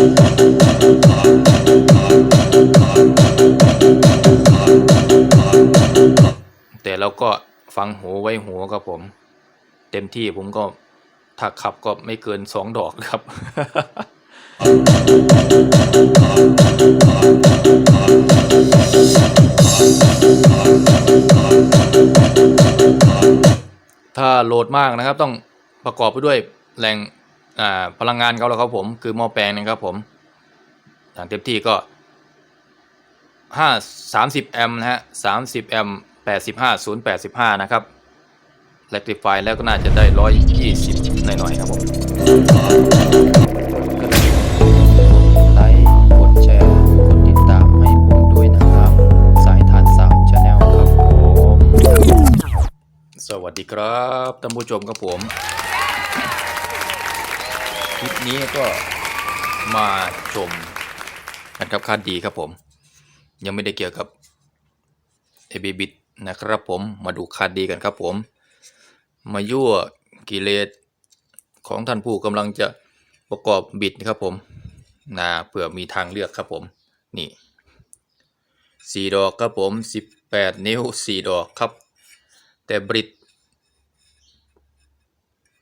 แต่เราก็ฟังหูไว้หูครับผม เต็มที่ผมก็ถ้าขับก็ไม่เกินสองดอกครับ ถ้าโหลดมากนะครับต้องประกอบไปด้วยแหล่ง พลังงานเขาแล้วครับผม คือหม้อแปลงนะครับผมอย่างเต็มที่ก็ห้าสามสิบแอมป์นะฮะสามสิบแอมป์แปดสิบห้าศูนย์แปดสิบห้านะครับแลกติฟายแล้วก็น่าจะได้ร้อยยี่สิบหน่อยๆครับผมไลค์กดแชร์กดติดตามให้ผมด้วยนะครับ สายทานสามชาแนลครับผม สวัสดีครับท่านผู้ชมครับผม คลิปนี้ก็มาชมนะครับคาดีครับผม ยังไม่ได้เกี่ยวกับ a b b i t นะครับผมมาดูคาดีกันครับผม มายั่วกิเลสของท่านผู้กำลังจะประกอบบิดนะครับผมนะเผื่อมีทางเลือกครับผมนี่สี่ดอกครับผมสิบแปดนิ้วสี่ดอกครับ แต่บริด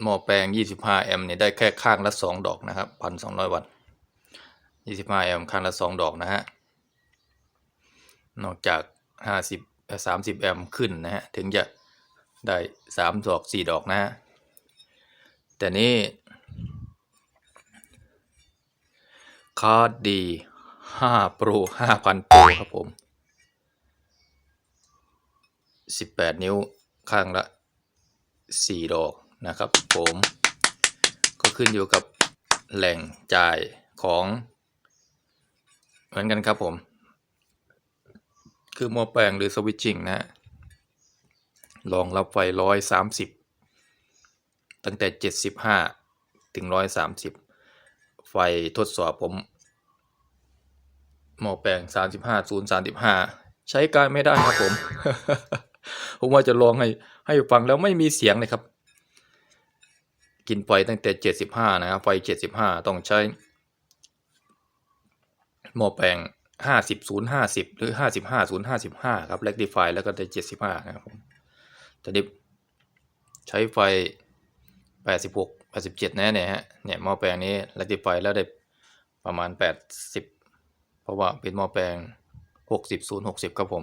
หม้อแปลง 25 แอมป์เนี่ยได้แค่ข้างละ 2 ดอกนะครับ1,200 วัตต์25 แอมป์ข้างละ 2 ดอกนะฮะ นอกจาก 50 30 แอมป์ขึ้นนะฮะ ถึงจะได้ 3 ดอก 4 ดอกนะฮะ แต่นี้คาร์ดดี5 Pro 5,000 Pro ครับผม 18 นิ้วข้างละ 4 ดอก นะครับผม ก็ขึ้นอยู่กับแหล่งจ่ายของ เหมือนกันครับผม คือหม้อแปลงหรือสวิตชิ่งนะฮะรองรับไฟ130ตั้งแต่75ถึง130ไฟทดสอบผมหม้อแปลง35 0 35ใช้การไม่ได้ครับผม ผมว่าจะลองให้ให้ฟังแล้วไม่มีเสียงเลยครับ กินไฟตั้งแต่ 75 นะครับ ไฟ 75 ต้องใช้หม้อแปลง 50 0 50 หรือ 55 0 55 ครับ rectify แล้วก็ได้ 75 นะครับผมแต่นี้ใช้ไฟ 86 87 นะเนี่ยฮะ เนี่ยหม้อแปลงนี้ rectify แล้วได้ประมาณ 80 เพราะว่าเป็นหม้อแปลง 60 0 60 ครับผม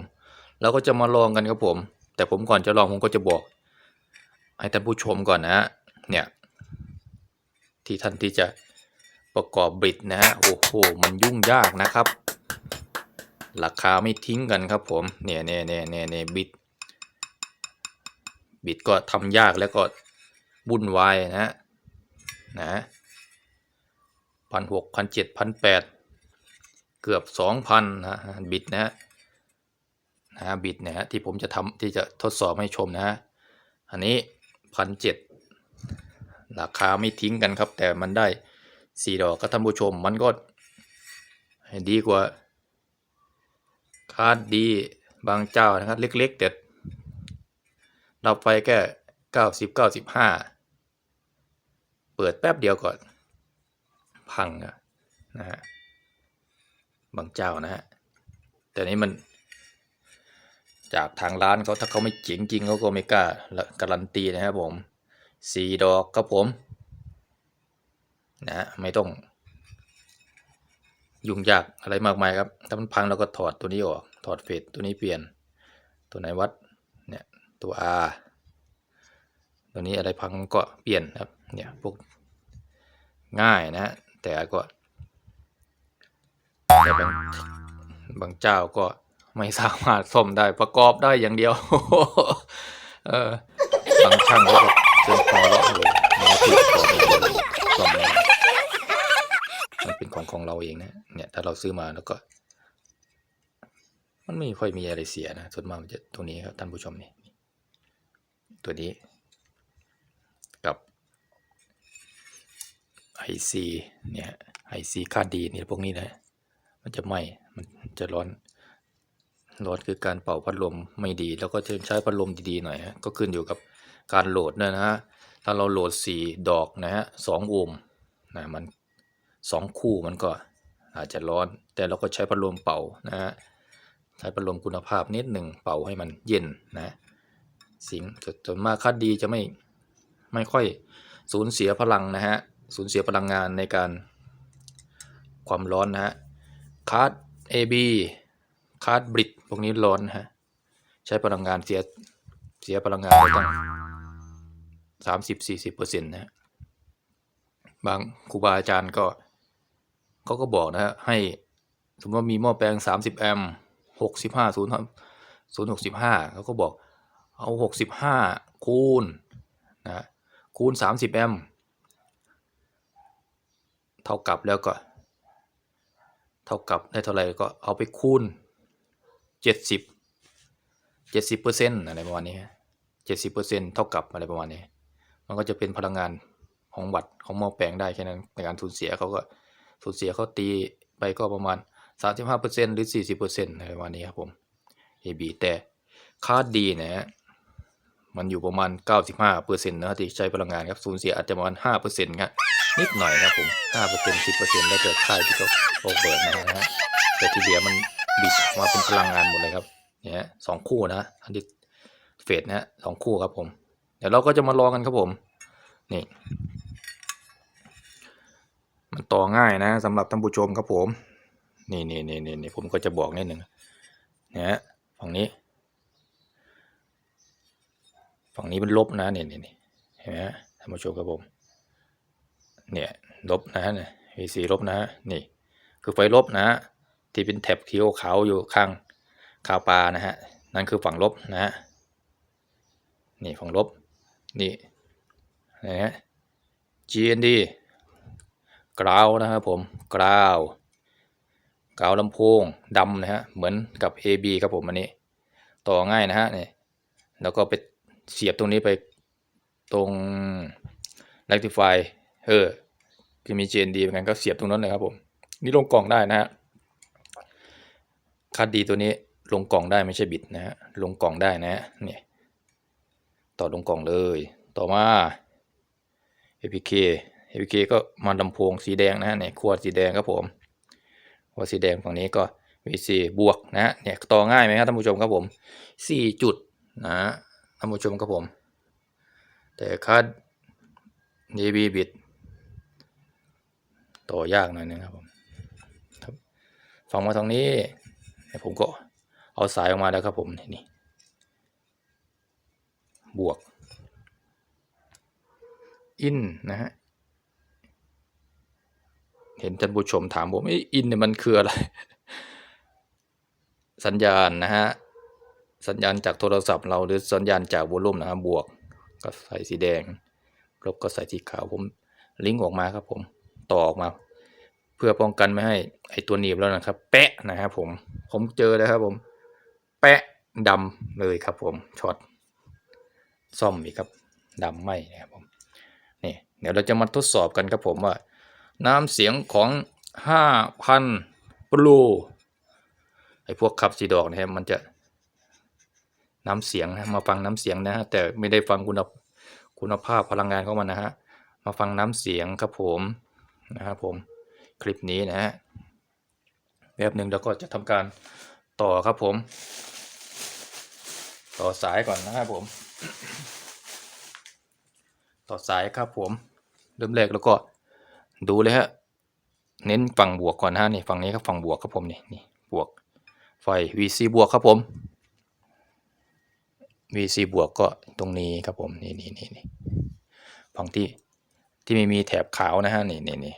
เราก็จะมาลองกันครับผม แต่ผมก่อนจะลองผมก็จะบอกให้ท่านผู้ชมก่อนนะฮะเนี่ย ที่ท่านที่จะประกอบบิดนะฮะโอ้โหมันยุ่งยากนะครับราคาไม่ทิ้งกันครับผมเนี่ยเนี่ยเนี่ยเนี่ยเนี่ยบิด บิดก็ทำยากแล้วก็วุ่นวายนะฮะนะพันหกพันเจ็ดพันแปดเกือบสองพันนะบิดนะฮะนะบิดนะฮะที่ผมจะทำที่จะทดสอบให้ชมนะฮะอันนี้พันเจ็ด ราคาไม่ทิ้งกันครับ แต่มันได้สี่ดอกก็ท่านผู้ชมมันก็ดีกว่าคาดดีบางเจ้านะครับ เล็กๆแต่เราไฟแค่เก้าสิบเก้าสิบห้าเปิดแป๊บเดียวก่อน พังอะนะฮะบางเจ้านะฮะแต่นี้มัน จากทางร้านเขาถ้าเขาไม่เจ๋งจริงเขาก็ไม่กล้าการันตีนะครับผม สี่ดอกครับผมนะฮะไม่ต้อง ยุ่งยากอะไรมากมายครับ ถ้ามันพังเราก็ถอดตัวนี้ออก ถอดเฟสตัวนี้เปลี่ยน ตัวไหนวัดเนี่ยตัว R ตัวนี้อะไรพังก็เปลี่ยนครับเนี่ยพวกง่ายนะฮะแต่ก็แต่บางบางเจ้าก็ไม่สามารถซ่อมได้ประกอบได้อย่างเดียว เออบางช่างก็ เชิญพอแล้วเลยมันก็ติดต่อไปเลยซ่องมันเป็นของของเราเองนะ เนี่ยถ้าเราซื้อมาแล้วก็ มันไม่ค่อยมีอะไรเสียนะส่วนมากมันจะตัวนี้ครับท่านผู้ชมนี่ตัวนี้ กับไอซีเนี่ยไอซีคาดีนี่พวกนี้นะมันจะไหม้มันจะร้อนร้อนคือการเป่าพัดลมไม่ดี แล้วก็จะใช้พัดลมดีๆหน่อยฮะก็ขึ้นอยู่กับ การโหลดด้วยนะฮะถ้าเราโหลด 4 ดอกนะฮะสองโอห์มนะมันสองคู่มันก็อาจจะร้อน แต่เราก็ใช้พัดลมเป่านะฮะใช้พัดลมคุณภาพนิดหนึ่งเป่าให้มันเย็นนะสิ่งส่วนมากคัดดีจะไม่ไม่ค่อยสูญเสียพลังนะฮะสูญเสียพลังงานในการความร้อนนะฮะคาร์ด AB คาร์ดบริดพวกนี้ร้อนนะฮะใช้พลังงานเสียเสียพลังงานไปตั้ง สามสิบสี่สิบเปอร์เซ็นต์นะฮะบางครูบาอาจารย์ก็เขาก็บอกนะฮะให้สมมติว่ามีหม้อแปลงสามสิบแอมป์หกสิบห้าศูนย์ศูนย์หกสิบห้าเขาก็บอกเอาหกสิบห้าคูณนะคูณสามสิบแอมป์เท่ากับแล้วก็ เท่ากับได้เท่าไหร่ก็เอาไปคูณเจ็ดสิบเจ็ดสิบเปอร์เซ็นต์อะไรประมาณนี้เจ็ดสิบเปอร์เซ็นต์เท่ากับอะไรประมาณนี้ มันก็จะเป็นพลังงานของวัตของหม้อแปลงได้แค่นั้นในการสูญเสียเขาก็สูญเสียเขาตีไปก็ประมาณสามสิบห้าเปอร์เซ็นต์หรือสี่สิบเปอร์เซ็นต์อะไรประมาณนี้ครับผม AB แต่ค่าดีนะฮะมันอยู่ประมาณ 95เปอร์เซ็นต์นะที่ใช้พลังงานครับสูญเสียอาจจะประมาณ5เปอร์เซ็นต์ครับนิดหน่อยครับผม5เปอร์เซ็นต์10เปอร์เซ็นต์แล้วแต่ค่ายที่เขาโอเบิร์นะฮะแต่ที่เหลือมันบิดมาเป็นพลังงานหมดเลยครับเนี่ยสองคู่นะอันนี้เฟสนะฮะสองคู่ครับผม เดี๋ยวเราก็จะมาลองกันครับผมนี่มันต่อง่ายนะสำหรับท่านผู้ชมครับผม นี่นี่นี่นี่นี่ผมก็จะบอกนิดหนึ่งนะฮะฝั่งนี้ ฝั่งนี้เป็นลบนะนี่นี่นี่เห็นไหมท่านผู้ชมครับผม เนี่ยลบนะเนี่ย VC ลบนะนี่ คือไฟลบนะที่เป็นแถบเขียวขาวอยู่ข้างขาวปลานะฮะนั่นคือฝั่งลบนะฮะนี่ฝั่งลบ นี่นะฮะ GND กราวนะครับผมกราวกราวลำโพงดำนะฮะเหมือนกับ AB ครับผมอันนี้ ต่อง่ายนะฮะนี่แล้วก็ไปเสียบตรงนี้ไปตรง rectify เออคือมี GND เหมือนกันก็เสียบตรงนั้นเลยครับผม นี่ลงกล่องได้นะฮะคัดดีตัวนี้ลงกล่องได้ไม่ใช่บิดนะฮะลงกล่องได้นะฮะเนี่ย ต่อลงกล่องเลย ต่อมา APK APK ก็มาลำโพงสีแดงนะฮะเนี่ยขวดสีแดงครับผมขวดสีแดงฝั่งนี้ก็ VC บวกนะฮะเนี่ยต่อง่ายไหมครับท่านผู้ชมครับผม 4 จุดนะท่านผู้ชมครับผม แต่คัด DB บิดต่อยากหน่อยนึงครับผมฟังมาทางนี้ผมก็เอาสายออกมาแล้วครับผมนี่ บวกอินนะฮะ เห็นท่านผู้ชมถามผมไอ้อินเนี่ยมันคืออะไร สัญญาณนะฮะ สัญญาณจากโทรศัพท์เราหรือสัญญาณจากวอลลุ่มนะครับบวกก็ใส่สีแดงลบก็ใส่สีขาวผมลิงก์ออกมาครับผมต่อออกมา เพื่อป้องกันไม่ให้ไอตัวหนีบแล้วนะครับ แปะนะครับผมผมเจอแล้วครับผม แปะดำเลยครับผมช็อต ซ่อมอีกครับดำไหมนะครับผมนี่เดี๋ยวเราจะมาทดสอบกันครับผมว่า น้ำเสียงของห้าพันปลูไอพวกขับสีดอกนะครับมันจะน้ำเสียงนะมาฟังน้ำเสียงนะฮะแต่ไม่ได้ฟังคุณภาพคุณภาพพลังงานของมันนะฮะมาฟังน้ำเสียงครับผมนะครับผมคลิปนี้นะฮะแบบหนึ่งเราก็จะทำการต่อครับผม ต่อสายก่อนนะครับผม ต่อสายครับผม เริ่มแรกแล้วก็ดูเลยฮะ เน้นฝั่งบวกก่อนนะฮะนี่ฝั่งนี้ครับฝั่งบวกครับผมนี่นี่บวกไฟ VC บวกครับผม VC บวกก็ตรงนี้ครับผมนี่นี่นี่นี่ฝั่งที่ที่ไม่มีแถบขาวนะฮะนี่นี่นี่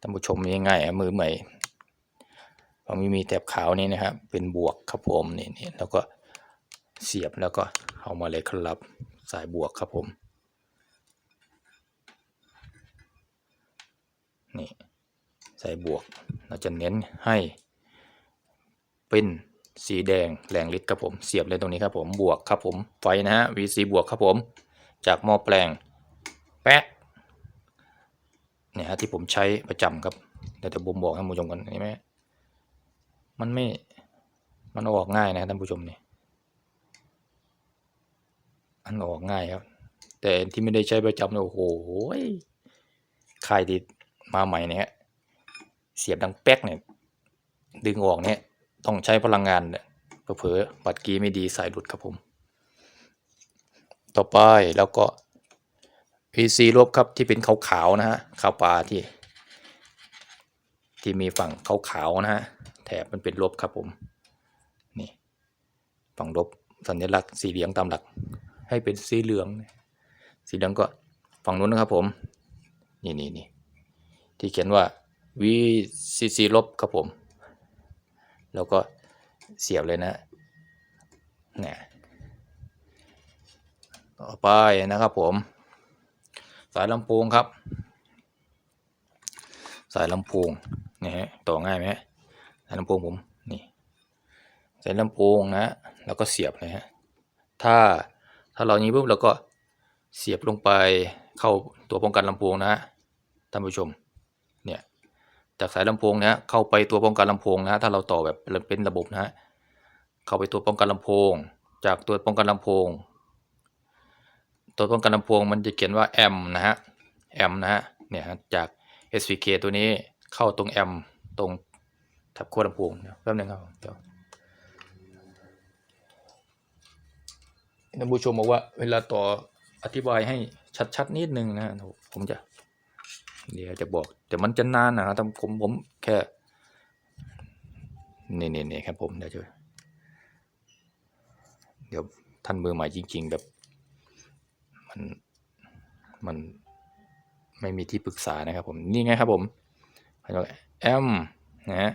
ท่านผู้ชมง่ายๆอะมือใหม่ฝั่งไม่มีแถบขาวนี่นะครับเป็นบวกครับผมนี่นี่แล้วก็เสียบแล้วก็ เอามาเลยครับสายบวกครับผม นี่ใส่บวกเราจะเน้นให้เป็นสีแดงแรงฤทธิ์ครับผมเสียบเลยตรงนี้ครับผมบวกครับผมไฟนะฮะ VC บวกครับผม จากหม้อแปลงแป๊ะเนี่ยฮะที่ผมใช้ประจำครับเดี๋ยวจะบ่มบอกให้ท่านผู้ชมกันนี่ไหมมันไม่มันออกง่ายนะท่านผู้ชมนี่ มันออกง่ายครับ แต่ที่ไม่ได้ใช้ประจำเนี่ยโอ้โหใครที่มาใหม่เนี่ยเสียบดังแป๊กเนี่ย ดึงออกเนี่ยต้องใช้พลังงานเนี่ยเผลอปัดกีไม่ดีสายหลุดครับผม ต่อไปแล้วก็ VC ลบครับที่เป็นขาวๆนะฮะขาวปลาที่ ที่มีฝั่งขาวๆนะฮะแถบมันเป็นลบครับผม นี่ ฝั่งลบสัญลักษณ์สีเหลืองตามหลัก ให้เป็นสีเหลือง สีเหลืองก็ฝั่งนู้นนะครับผม นี่นี่นี่ที่เขียนว่า VCC ลบครับผม แล้วก็เสียบเลยนะเนี่ยต่อไปนะครับผม สายลำโพงครับ สายลำโพงนี่ฮะต่อง่ายไหมสายลำโพงผมนี่สายลำโพงนะแล้วก็เสียบนะฮะถ้า ถ้าเรานี้ปุ๊บเราก็เสียบลงไปเข้าตัวป้องกันลำโพงนะฮะท่านผู้ชมเนี่ยจากสายลำโพงนะฮะเข้าไปตัวป้องกันลำโพงนะฮะถ้าเราต่อแบบเป็นระบบนะฮะเข้าไปตัวป้องกันลำโพง จากตัวป้องกันลำโพง ตัวป้องกันลำโพงมันจะเขียนว่าแอมนะฮะแอมนะฮะเนี่ยจาก SVK ตัวนี้เข้าตรงแอมตรงทับขั้วลำโพงแป๊บนึงครับเดี๋ยว ท่านผู้ชมบอกว่า เวลาต่ออธิบายให้ชัดๆนิดนึงนะผมจะ เดี๋ยวจะบอก แต่มันจะนานนะครับผมผมแค่นี่นี่นี่ครับผมเดี๋ยวจะเดี๋ยวท่านมือใหม่จริง ๆ แบบ มันมันไม่มีที่ปรึกษานะครับผมนี่ไงครับผมแอมนะฮะ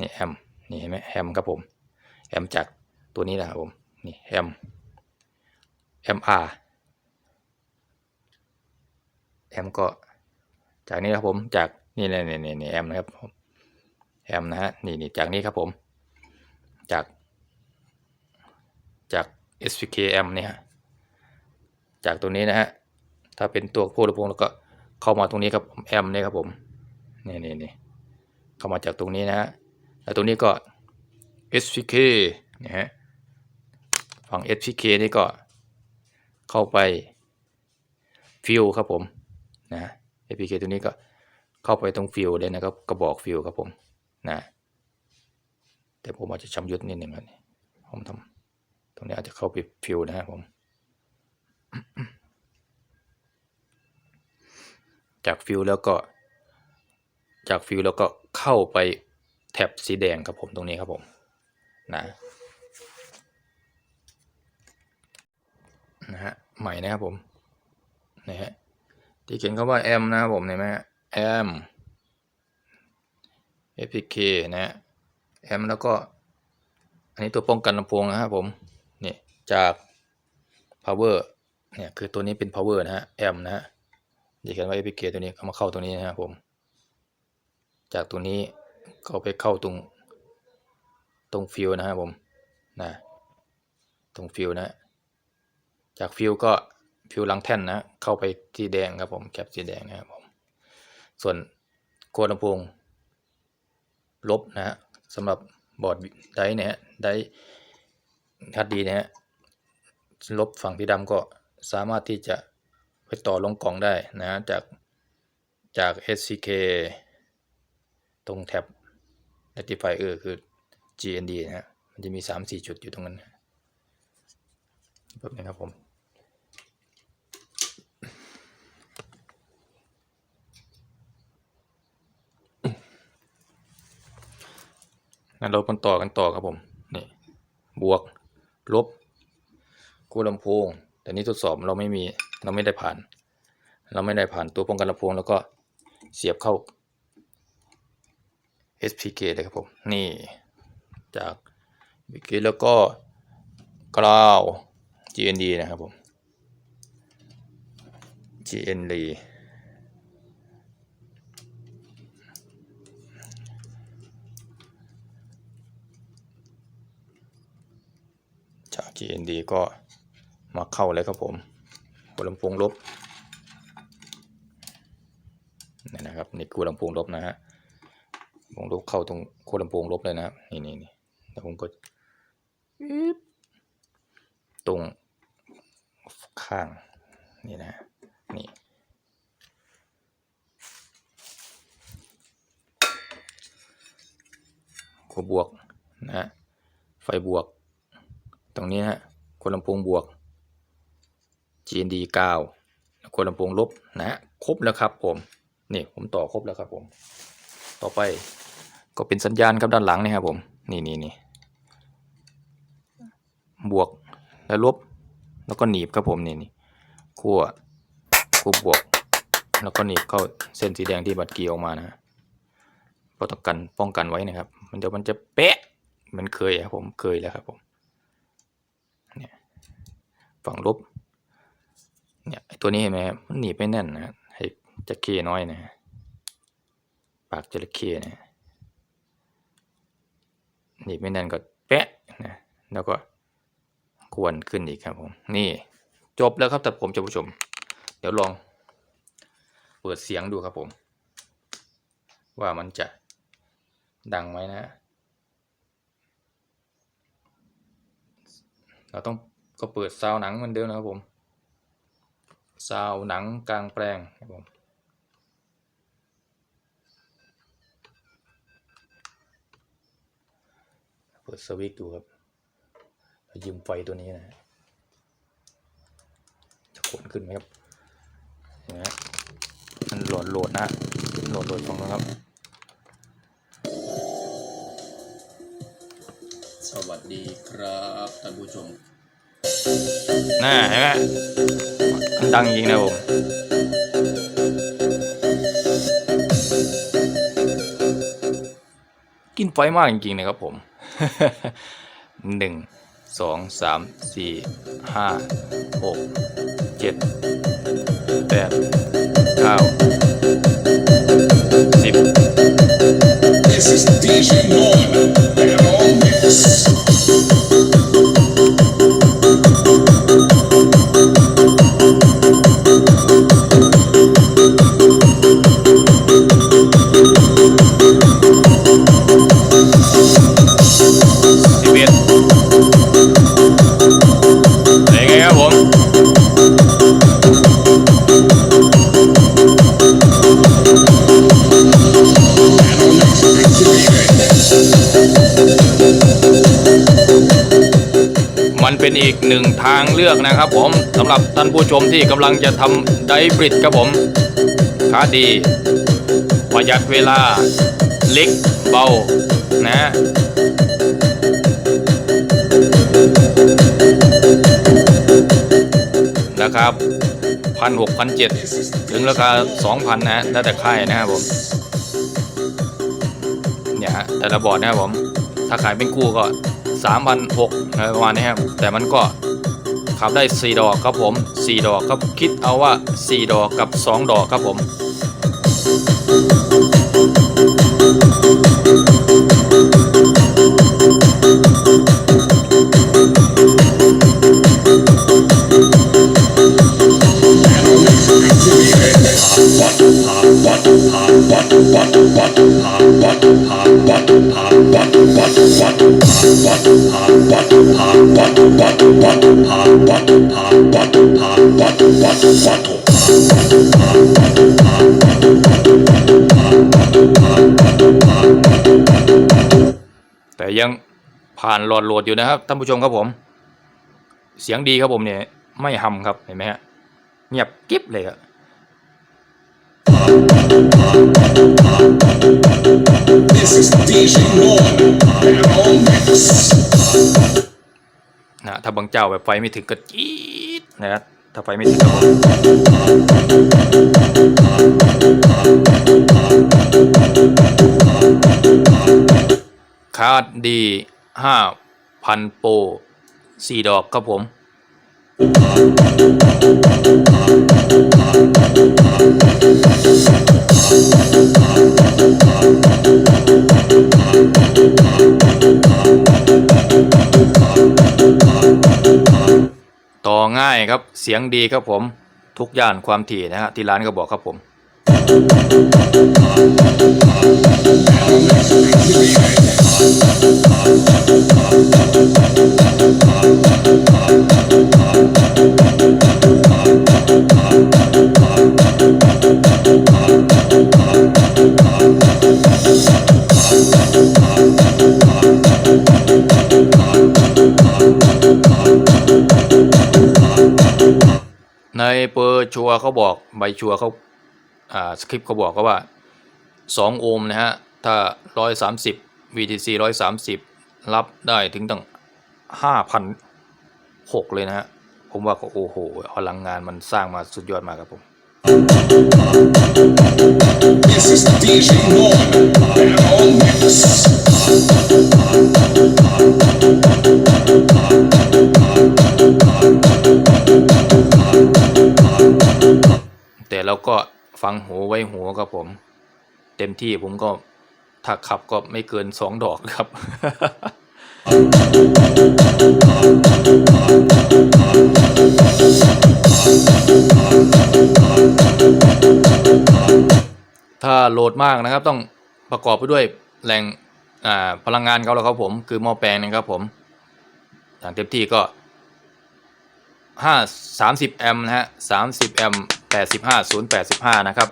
นี่แอมนี่เห็นไหมแอมครับผมแอมจากตัวนี้นะครับผม นี่แอมแอมอาร์แอมก็จากนี้ครับผมจากนี่นี่นี่นี่แอมนะครับผมแอมนะฮะนี่นี่จากนี้ครับผมจากจาก SVKM เนี่ยฮะจากตัวนี้นะฮะถ้าเป็นตัวผู้ลำโพงแล้วก็เข้ามาตรงนี้ครับแอมเนี่ยครับผมนี่นี่นี่เข้ามาจากตรงนี้นะฮะแล้วตรงนี้ก็ SVK นะฮะ ฝั่ง SVK นี่ก็เข้าไปฟิวครับผมนะ SVK ตัวนี้ก็เข้าไปตรงฟิวเลยนะครับกระบอกฟิวครับผมนะแต่ผมอาจจะชำยุดนิดหนึ่งนะผมทำตรงนี้อาจจะเข้าไปฟิวนะครับผมจากฟิวแล้วก็ จากฟิวแล้วก็เข้าไปแท็บสีแดงครับผมตรงนี้ครับผมนะ นะฮะใหม่นะครับผมนะฮะที่เขียนคำว่า M นะครับผมเห็นไหมฮะ M APK นะฮะ M แล้วก็ อันนี้ตัวป้องกันลำโพงนะครับผมนี่จาก power เนี่ยคือตัวนี้เป็น power นะฮะ M นะฮะที่เขียนว่า APK ตัวนี้เอามาเข้าตัวนี้นะครับผม จากตัวนี้เขาไปเข้าตรง ตรงฟิวนะครับผมนะตรงฟิวนะ จากฟิวก็ฟิวหลังแท่นนะ เข้าไปที่แดงครับผมแคปสีแดงนะครับผมส่วนโคดลำโพงลบนะฮะสำหรับบอร์ดไดเนี่ยไดร์ฮัดดีนะฮะลบฝั่งที่ดำก็สามารถที่จะไปต่อลงกล่องได้นะจากจาก SCK ตรงแท็บ rectifier คือ GND นะฮะมันจะมี 3-4 จุดอยู่ตรงนั้นแบบนี้ครับผม งั้นเรากันต่อกันต่อครับผมนี่บวกลบกู้ลำโพง แต่นี้ทดสอบเราไม่มีเราไม่ได้ผ่าน เราไม่ได้ผ่านตัวป้องกันลำโพงแล้วก็เสียบเข้า SPK เลยครับผมนี่จากวิกิแล้วก็กราว GND นะครับผม GND จาก GND ก็มาเข้าเลยครับผมหัวลำโพงลบนี่นะครับนี่กูลำโพงลบนะฮะลงลบเข้าตรงโคลำโพงลบเลยนะครับนี่นี่นี่แล้วผมก็ตรงข้างนี่นะนี่ขัวบวกนะฮะไฟบวก ตรงนี้นะฮะขั้วลำโพงบวก GND 9ขั้วลำโพงลบนะฮะครบแล้วครับผมนี่ผมต่อครบแล้วครับผม ต่อไปก็เป็นสัญญาณครับด้านหลังนี่ครับผมนี่นี่นี่บวกแล้วลบ แล้วก็หนีบครับผมนี่นี่ขั้วขั้วบวก แล้วก็หนีบเข้าเส้นสีแดงที่บัตรเกียออกมานะฮะเพราะต้องกันป้องกันไว้นะครับ มันเดี๋ยวมันจะเป๊ะเหมันเคยครับผมเคยแล้วครับผม ฝั่งลบ เนี่ยตัวนี้เห็นไหมครับมันหนีบไม่แน่นนะฮะให้จะเคน้อยนะปากจระเข้นะฮะหนีบไม่แน่นก็แปะนะแล้วก็กวนขึ้นอีกครับผมนี่จบแล้วครับแต่ผมจะผู้ชม เดี๋ยวลอง เปิดเสียงดูครับผม ว่ามันจะดังไหมนะ เราต้อง ก็เปิดซาวหนังเหมือนเดิมนะครับผมซาวหนังกลางแปลงครับผมเปิดสวิตช์ดูครับยืมไฟตัวนี้นะจะขนขึ้นไหมครับเห็นไหมฮะมันโหลดโหลดนะ โหลดโหลดของนะครับ สวัสดีครับท่านผู้ชม น่าเห็นไหมมันดังจริงนะผมกินไฟมากจริงๆนะครับผมหนึ่งสองสามสี่ห้าหกเจ็ดแปดเก้าสิบ This is DJ Norman and all mix. เป็นอีกหนึ่งทางเลือกนะครับ ผมสำหรับท่านผู้ชมที่กำลังจะทำไดบริดครับผมค้าดี ประหยัดเวลาเล็กเบานะนะครับพันหกพันเจ็ดถึงราคาสองพันนะฮะแล้วแต่ค่ายนะครับผมเนี่ยฮะแต่ละบอร์ดนะครับผม ถ้าขายเป็นคู่ก็ สามพันหกประมาณนี้ครับ แต่มันก็ขับได้ 4 ดอกครับผม 4 ดอกครับคิดเอาว่า 4 ดอกกับ 2 ดอกครับผม ยังผ่านหลอดโหลดอยู่นะครับท่านผู้ชมครับผม เสียงดีครับผมเนี่ยไม่หำครับเห็นไหมฮะเงียบกิ๊บเลยครับ This is DJ Norman and all mix. นะถ้าบางเจ้าแบบไฟไม่ถึงก็จี๊ดนะครับถ้าไฟไม่ถึงก็ คาดดีห้าพันโปสี่ดอกครับผม ต่อง่ายครับเสียงดีครับผม ทุกย่านความถี่นะฮะที่ร้านก็บอกครับผม ในเปอร์ชัวเขาบอกใบชัวเขาอ่าสคริปต์เขาบอกก็ว่า 2 โอห์มนะฮะ ถ้า 130 VTC 130 รับได้ถึงตั้ง 5,006 เลยนะฮะ ผมว่าก็โอ้โหพลังงานมันสร้างมาสุดยอดมากครับผม This is DJ Norm. And on mix. แต่เราก็ฟังหูไว้หูครับผม เต็มที่ผมก็ ถ้าขับก็ไม่เกินสองดอกครับถ้าโหลดมากนะครับต้องประกอบไปด้วยแหล่งพลังงานเขาแล้วครับผม คือหม้อแปลงนะครับผมอย่างเต็มที่ก็ห้าสามสิบแอมป์นะฮะสามสิบแอมป์แปดสิบห้าศูนย์แปดสิบห้านะครับ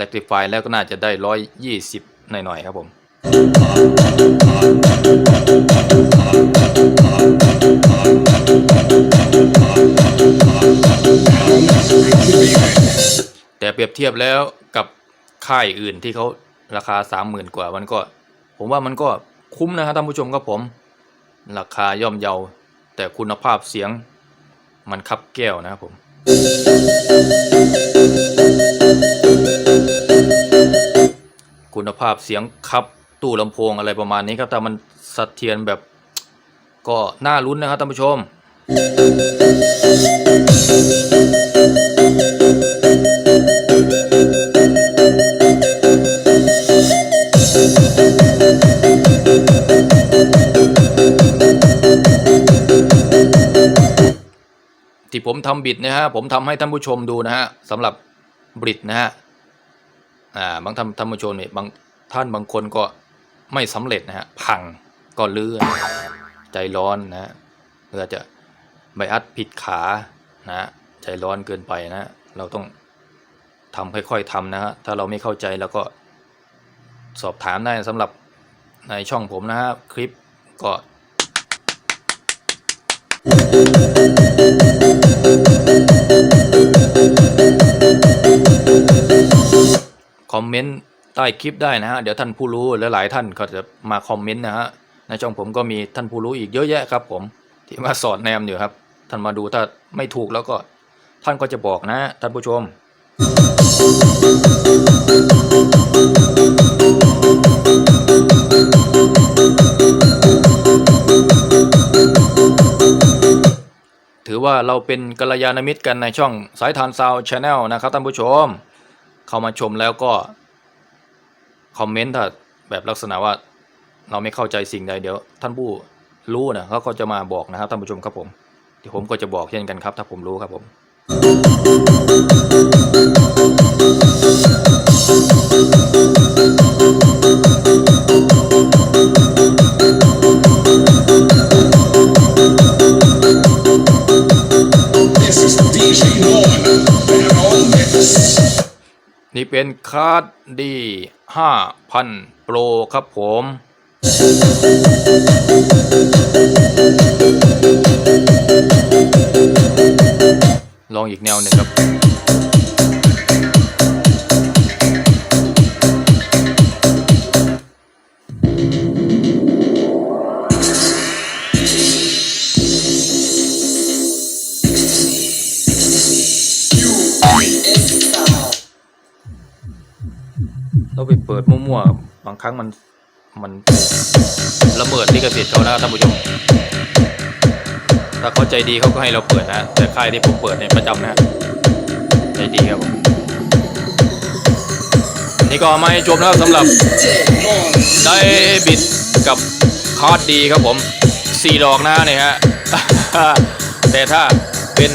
r e c t i f y แล้วก็น่าจะได้ร้อยยี่สิบ หน่อยๆครับผมแต่เปรียบเทียบแล้วกับค่ายอื่นที่เขาราคาสามหมื่นกว่ามันก็ ผมว่ามันก็คุ้มนะครับท่านผู้ชมครับผม ราคาย่อมเยา แต่คุณภาพเสียงมันคับแก้วนะครับผม คุณภาพเสียงครับตู้ลำโพงอะไรประมาณนี้ครับแต่มันสะเทียนแบบก็น่าลุ้นนะครับท่านผู้ชม ที่ผมทำบิดนะฮะผมทำให้ท่านผู้ชมดูนะฮะสำหรับบิดนะฮะ บางท่านท่านผู้ชมเนี่ยบางท่านบางคนก็ไม่สำเร็จนะฮะพังก็เลื่อนใจร้อนนะฮะเพื่อจะใบอัดผิดขานะฮะใจร้อนเกินไปนะ เราต้องทำค่อยๆทำนะฮะถ้าเราไม่เข้าใจแล้วก็สอบถามได้สำหรับในช่องผมนะฮะคลิปก็ อมเมนต์ใต้คลิปได้นะฮะ เดี๋ยวท่านผู้รู้และหลายท่านก็จะมาคอมเมนต์นะฮะ ในช่องผมก็มีท่านผู้รู้อีกเยอะแยะครับ ผมที่มาสอนแนมอยู่ครับ ท่านมาดูถ้าไม่ถูกแล้วก็ท่านก็จะบอกนะท่านผู้ชมถือว่าเราเป็นกัลยาณมิตรกันในช่องสายทานซาวชาแนลนะครับท่านผู้ชม เข้ามาชมแล้วก็คอมเมนต์ถ้าแบบลักษณะว่าเราไม่เข้าใจสิ่งใดเดี๋ยว ท่านผู้รู้นะเขาก็จะมาบอกนะครับท่านผู้ชมครับผมเดี๋ยวผมก็จะบอกเช่นกันครับ ถ้าผมรู้ครับผม นี่เป็นคาร์ดดี5,000โปรครับผม ลองอีกแนวหนึ่งครับ รั้งมันมันระเบิดลิขสิทธิ์เขานะครับท่านผู้ชม ถ้าเขาใจดีเขาก็ให้เราเปิดนะ แต่ค่ายที่ผมเปิดเนี่ยประจำนะใจดีครับผมนี่ก็มาให้ชมนะครับสำหรับได้บิดกับคาร์ดดีครับผมสี่ดอกนะเนี่ยฮะ แต่ถ้าเป็น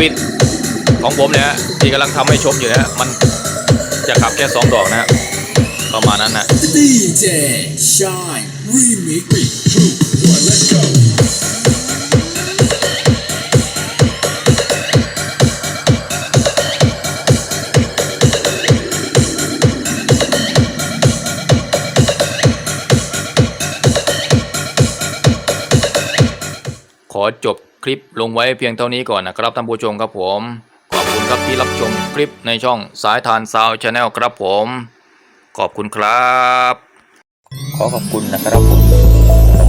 บิดของผมเนี่ยที่กำลังทำให้ชมอยู่นะมัน จะขับแค่สองดอกนะฮะประมาณนั้นนะ DJ Shine Remix. One, let's go. ขอจบคลิปลงไว้เพียงเท่านี้ก่อนนะครับท่านผู้ชมครับผมขอบ คุณครับที่รับชมคลิปในช่องสายทานซาวชาแนลครับผม ขอบคุณครับ ขอขอบคุณนะครับผม